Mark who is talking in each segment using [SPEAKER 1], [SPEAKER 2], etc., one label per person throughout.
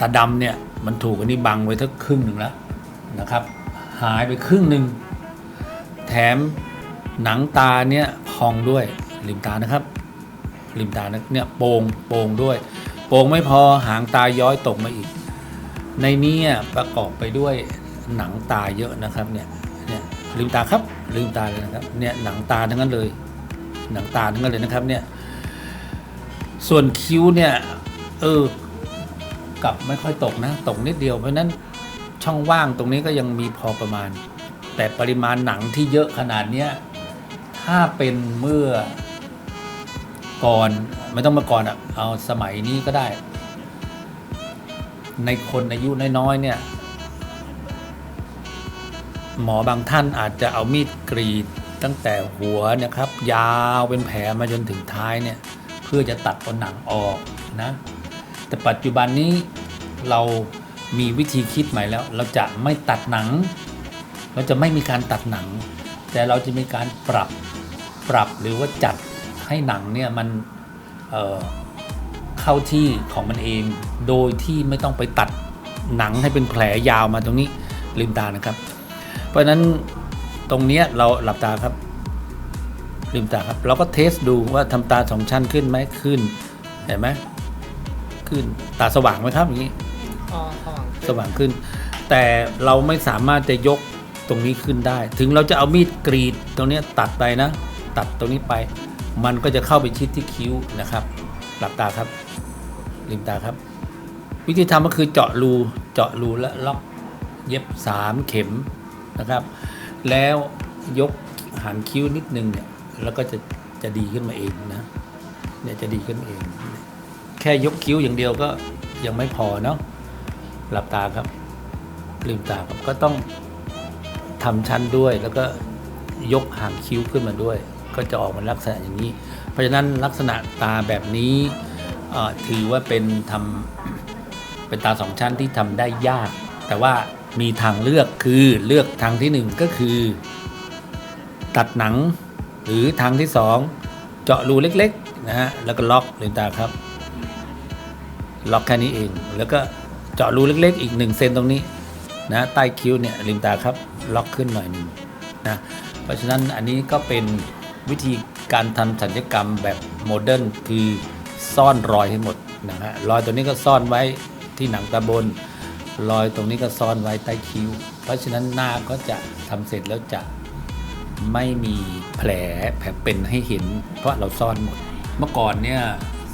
[SPEAKER 1] ตาดำเนี่ยมันถูกอันนี้บังไว้ทั้งครึ่งหนึ่งแล้วนะครับ หายไปครึ่งหนึ่งแถมหนังตาเนี่ยพองด้วยลืมตานะครับลืมตาเนี่ยโป่งโป่งด้วย โป่งไม่พอหางตาย้อยตกมาอีก ในนี้ประกอบไปด้วยหนังตาเยอะนะครับเนี่ยเนี่ยลืมตาครับลืมตาเลยนะครับเนี่ยหนังตาทั้งนั้นเลย หนังตาทั้งนั้นเลยนะครับเนี่ยส่วนคิ้วเนี่ยเออ กับไม่ค่อยตกนะ ตกนิดเดียว เพราะนั้นช่องว่างตรงนี้ก็ยังมีพอประมาณ แต่ปริมาณหนังที่เยอะขนาดเนี้ยถ้าเป็นเมื่อก่อนไม่ต้องมาก่อนอะเอาสมัยนี้ก็ได้ ในคนอายุน้อยๆเนี่ย หมอบางท่านอาจจะเอามีดกรีดตั้งแต่หัวนะครับ ยาวเป็นแผลมาจนถึงท้ายเนี่ย เพื่อจะตัดเอาหนังออกนะ แต่ปัจจุบันนี้ เรามีวิธีคิดใหม่แล้ว เราจะไม่ตัดหนัง เราจะไม่มีการตัดหนัง แต่เราจะมีการปรับปรับหรือว่าจัดให้หนังเนี่ยมันเเข้าที่ของมันเอง โดยที่ไม่ต้องไปตัดหนังให้เป็นแผลยาวมาตรงนี้ลืมตานะครับ เพราะฉะนั้นตรงนี้เราหลับตาครับ ลืมตาครับ เราก็เทสดูว่าทำตาสองชั้นขึ้นไหมขึ้นเห็นไหมขึ้นตาสว่างไหมครับอย่างนี้
[SPEAKER 2] อ๋อสว่าง
[SPEAKER 1] สว่างขึ้น แต่เราไม่สามารถจะยกตรงนี้ขึ้นได้ ถึงเราจะเอามีดกรีดตรงเนี้ยตัดไปนะ ตัดตรงนี้ไป มันก็จะเข้าไปชิดที่คิ้วนะครับ หลับตาครับลืมตาครับ วิธีทำก็คือเจาะรูเจาะรูและล็อกเย็บสามเข็มนะครับ แล้วยกหางคิ้วนิดนึงเนี่ยแล้วก็จะจะดีขึ้นมาเองนะเนี่ยจะดีขึ้นเอง แค่ยกคิ้วอย่างเดียวก็ยังไม่พอเนาะ หลับตาครับลืมตาครับก็ต้องทำชั้นด้วยแล้วก็ยกหางคิ้วขึ้นมาด้วย ก็จะออกมาลักษณะอย่างนี้ เพราะฉะนั้นลักษณะตาแบบนี้ถือว่าเป็นทำเป็นตาสองชั้นที่ทำได้ยาก แต่ว่ามีทางเลือกคือเลือกทางที่หนึ่งก็คือ ตัดหนัง หรือทางที่สองเจาะรูเล็กๆนะฮะแล้วก็ล็อกลืมตาครับ ล็อกแค่นี้เองแล้วก็ เจาะรูเล็กๆ อีกหนึ่งเซนตรงนี้นะใต้คิ้วเนี่ยลืมตาครับล็อกขึ้นหน่อยหนึ่งนะเพราะฉะนั้นอันนี้ก็เป็นวิธีการทำศัลยกรรมแบบโมเดิร์นคือซ่อนรอยให้หมดนะฮะรอยตัวนี้ก็ซ่อนไว้ที่หนังตาบน รอยตรงนี้ก็ซ่อนไว้ใต้คิ้ว เพราะฉะนั้นหน้าก็จะทำเสร็จแล้วจะไม่มีแผลแผลเป็นให้เห็น เพราะเราซ่อนหมด เมื่อก่อนเนี่ย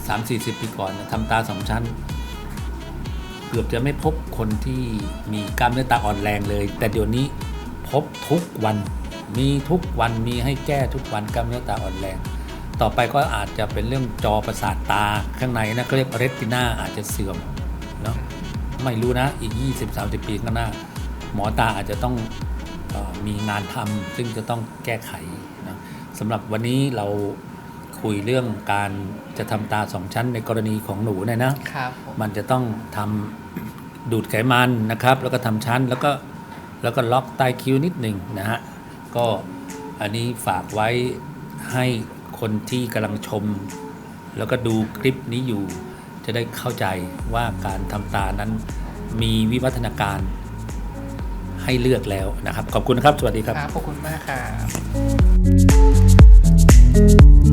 [SPEAKER 1] สามสี่สิบปีก่อนทำตาสองชั้น กือบจะไม่พบคนที่มีกล้ามเนื้อตาอ่อนแรงเลย แต่เดี๋ยวนี้พบทุกวัน มีทุกวันมีให้แก้ทุกวันกล้ามเนื้อตาอ่อนแรง ต่อไปก็อาจจะเป็นเรื่องจอประสาทตาข้างในนะเขาเรียกเรตินาอาจจะเสื่อมเนาะไม่รู้นะอีก 20-30 ปีข้างหน้า หมอตาอาจจะต้องออมีงานทำซึ่งจะต้องแก้ไขนะสำหรับวันนี้เรา คุยเรื่องการจะทำตาสองชั้นในกรณีของหนูเนี่ยนะ
[SPEAKER 2] ครับผม
[SPEAKER 1] มันจะต้องทำดูดไขมันนะครับ แล้วก็ทำชั้นแล้วก็แล้วก็ล็อกใต้คิ้วนิดหนึ่งนะฮะก็อันนี้ฝากไว้ให้คนที่กำลังชม แล้วก็ดูคลิปนี้อยู่ จะได้เข้าใจว่าการทำตานั้นมีวิวัฒนาการให้เลือกแล้วนะครับ ขอบคุณนะครับ สวัสดีครับ
[SPEAKER 2] ครับ ขอบคุณมากครับ